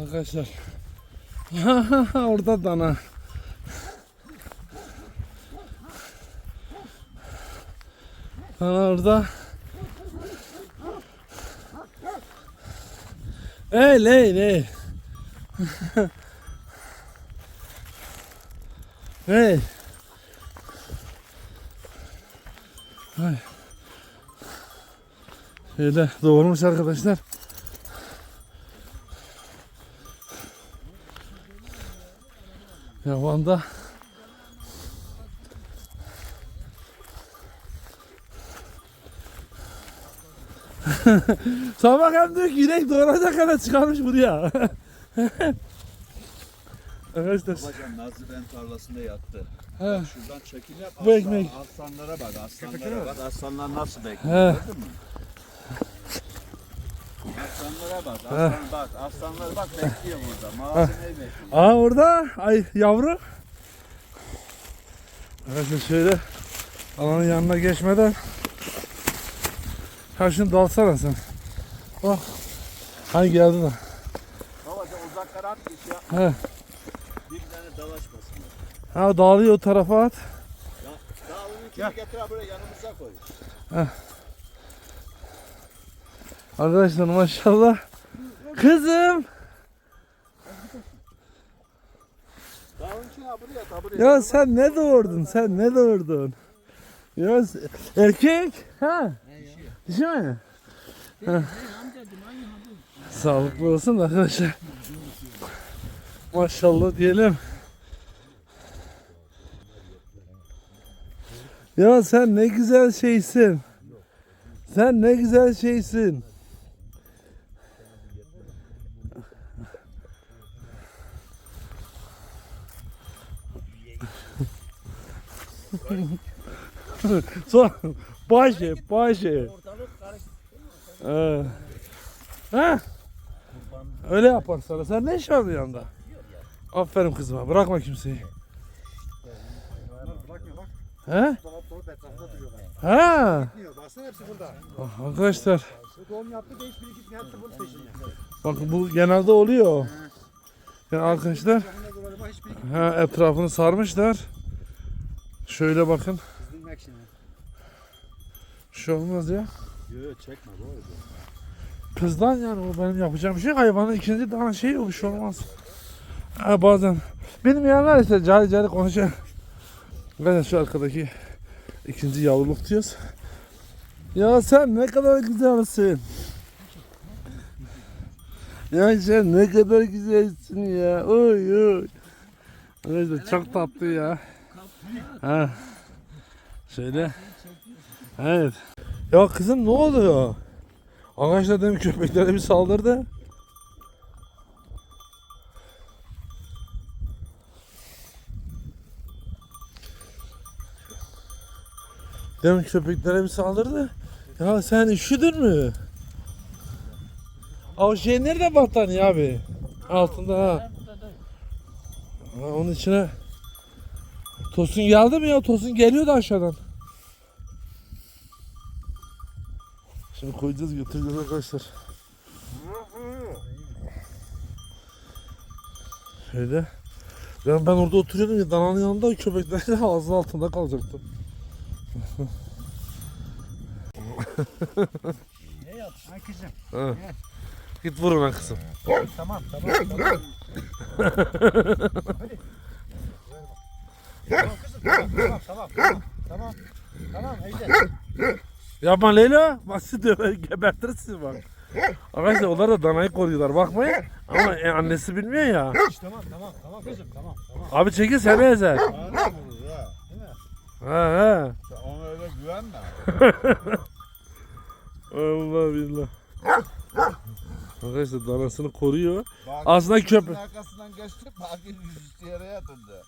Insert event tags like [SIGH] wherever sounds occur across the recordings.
Arkadaşlar. [LAUGHS] Orada dana. Dana orada. Hey hey hey. [LAUGHS] hey. Hay. Şöyle doğurmuş arkadaşlar. Yavanda [LAUGHS] Sabah hem diyor ki inek doğuracak kadar çıkarmış buraya. [LAUGHS] Arkadaşlar Babacan Nazlı ben tarlasında yattı. he, Şuradan çekim yap. Bu ekmek. Aslanlara bak, aslanlara bak. Aslanlar nasıl bekliyor He. gördün mü? Aslanlara bak, aslan bak, aslanlar bak bekliyor burada. Malzemeyi bekliyor. Aa orada ay yavru. Arkadaşlar şöyle alanın yanına geçmeden Ha şunu dalsana sen. Bak. Hani geldi de. Babacan uzaklara at iş ya. He. Birbirlerine dalaşmasınlar. Ha dağılıyor o tarafa at. Daha onun ikini getir buraya yanımıza koy. Arkadaşlar maşallah. Kızım. Ya sen ne doğurdun? Sen ne doğurdun? Ya erkek? Ha? Dişi mi? Ha. Sağlıklı olsun arkadaşlar. Maşallah diyelim. Ya sen ne güzel şeysin. Sen ne güzel şeysin. Son başı başı. Ee, ha? Öyle yapar sana. Sen ne iş var bu yanında? Aferin kızıma. Bırakma kimseyi. Bak. He? Ha? Ah, Arkadaşlar Bu doğum yaptı hepsi bunun peşinde. bu genelde oluyor. Yani arkadaşlar ha, etrafını sarmışlar. Şöyle bakın. Bir şey olmaz ya. Yok çekme bu. Kızdan yani o benim yapacağım şey. Hayvanın ikinci daha şey yok şey olmaz. Ha, bazen bilmeyenler işte cari cari konuşuyor. Ben şu arkadaki ikinci yavruluk diyoruz. Ya sen ne kadar güzelsin. Ya sen ne kadar güzelsin ya. Oy oy. Arkadaşlar çok tatlı ya. Ha. Şöyle. Evet. Ya kızım ne oluyor? Arkadaşlar dedim köpeklere bir saldırdı. Demin köpeklere bir saldırdı. Ya sen üşüdün mü? O şey nerede battaniye abi? Altında ha. ha. Onun içine Tosun geldi mi ya? Tosun geliyordu aşağıdan. Şimdi koyacağız götüreceğiz arkadaşlar. Şöyle. Ben, ben orada oturuyordum ya dananın yanında köpekler ağzının altında kalacaktım. Ne yap? Ha kızım. Ha. Git vur ona kızım. Tamam tamam tamam. Hadi. Tamam kızım tamam tamam tamam tamam. Tamam. Tamam Ejder. Yapma Leyla. Bak sizi döver gebertir sizi bak. Arkadaşlar onlar da danayı koruyorlar bakmayın. Ama e, annesi bilmiyor ya. Tamam tamam tamam kızım tamam tamam. Abi çekil seni ezer. Ha. Değil mi? Ha ha. Sen ona öyle güvenme. [LAUGHS] Allah billah. Arkadaşlar danasını koruyor. Bak, Aslında köpek. arkasından geçti, Bakir yüzüstü yere yatırdı.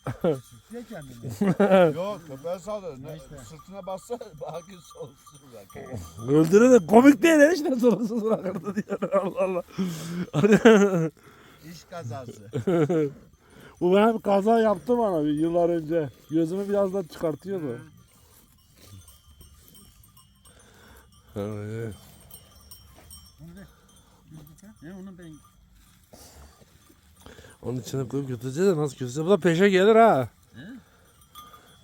Niye [LAUGHS] kendini? [LAUGHS] Yok köpeğe saldırdı. Ne, sırtına bassa [LAUGHS] Bakir solsun bak. Öldürür de komik değil işte sorunsuz bırakırdı diyor. Allah Allah. İş kazası. Bu ben bir kaza yaptı bana bir yıllar önce. Gözümü biraz da çıkartıyordu. Evet. Ne onu ben Onun içine koyup götüreceğiz de nasıl götüreceğiz? Bu da peşe gelir ha.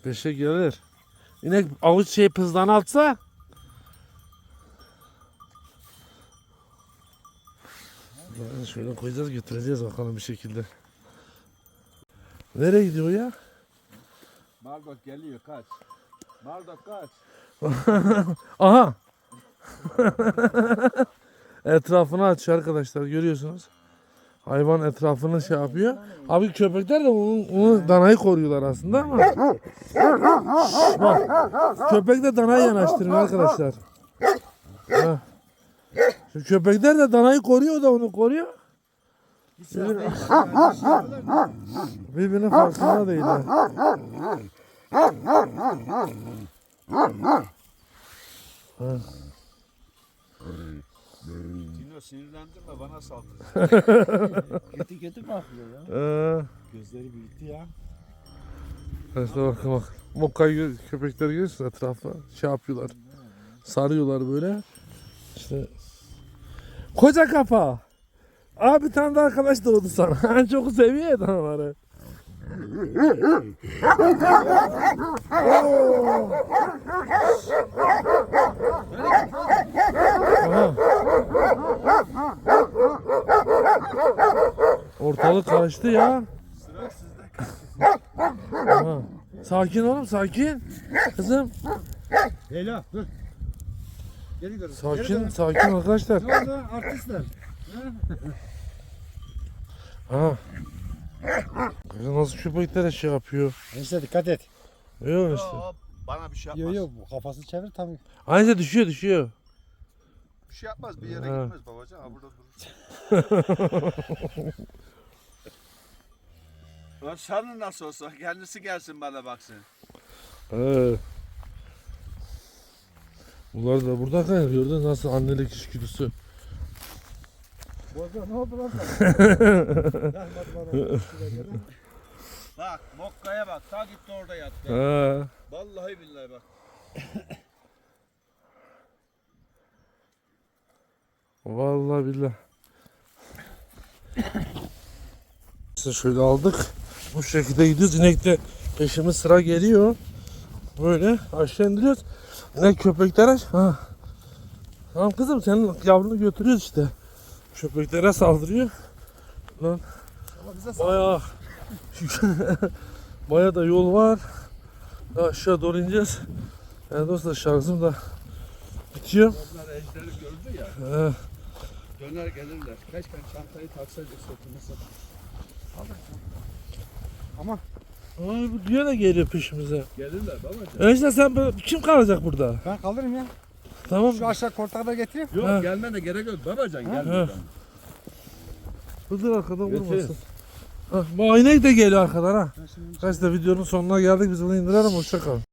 Peşe gelir. İnek avuç şey pızdan atsa. Yani şöyle koyacağız götüreceğiz bakalım bir şekilde. Nereye gidiyor ya? Mardok geliyor kaç. Mardok kaç. [LAUGHS] Aha. [LAUGHS] Etrafını açıyor arkadaşlar görüyorsunuz. Hayvan etrafını şey yapıyor. Abi köpekler de onu, onu danayı koruyorlar aslında ama. Bak, köpek de danayı yanaştırıyor arkadaşlar. Ha. Köpekler de danayı koruyor da onu koruyor. Birbirine- Birbirinin farkında değiller. Dino sinirlendirme bana saldır. [LAUGHS] Kötü kötü bakıyor ya. Ee, Gözleri büyüttü ya. işte bakın bak. Mokkayı gö- köpekler görüyorsun etrafa şey yapıyorlar. Sarıyorlar böyle. İşte koca kafa. Abi bir tane de arkadaş doğdu sana. En [LAUGHS] çok seviyor. Aha. Ortalık karıştı ya. Aha. Sakin oğlum sakin. Kızım Leyla dur. Geri gidiyoruz. sakin sakin arkadaşlar. Ne oldu artistler? Ha. Nasıl köpeklere şey yapıyor. Neyse dikkat et. Yok işte. Yo, bana bir şey yapmaz. Yok yok bu kafasını çevir tam. Aynı düşüyor düşüyor. Bir şey yapmaz bir yere Ha. gitmez babacan. Ha burada durur. [LAUGHS] Lan Sana nasıl olsa kendisi gelsin bana baksın. He. Bunlar da burada kan gördün nasıl annelik içgüdüsü. Boza ne oldu lan? [LAUGHS] Rahmet bana. [LAUGHS] Bak Mokka'ya bak. Ta gitti orada yattı. He. Vallahi billahi bak. Vallahi billah. İşte şöyle aldık. Bu şekilde gidiyoruz. İnek de peşimiz sıra geliyor. Böyle aşağı indiriyoruz. İnek köpekler aç. Ha. Tamam kızım senin yavrunu götürüyoruz işte. Köpeklere saldırıyor. Lan Ama bize sal. bayağı [LAUGHS] bayağı da yol var. Aşağı doğru ineceğiz. Yani dostlar şarjım da bitiyor. Onlar ejderi gördü ya. Ee, Döner gelirler. Keşke çantayı taksaydık sırtımıza. Ay bu diyor da geliyor peşimize. Gelirler babacığım. Öyleyse sen böyle- kim kalacak burada? Ben kaldırırım ya. Tamam. Şu aşağı kortağı da getireyim. Yok Ha. gelmene gerek yok babacan gel Ha. buradan. Dur arkadan Götür. vurmasın. Bu aynek de geliyor arkadan ha. Kaç da videonun sonuna geldik biz bunu indirelim hoşça kalın.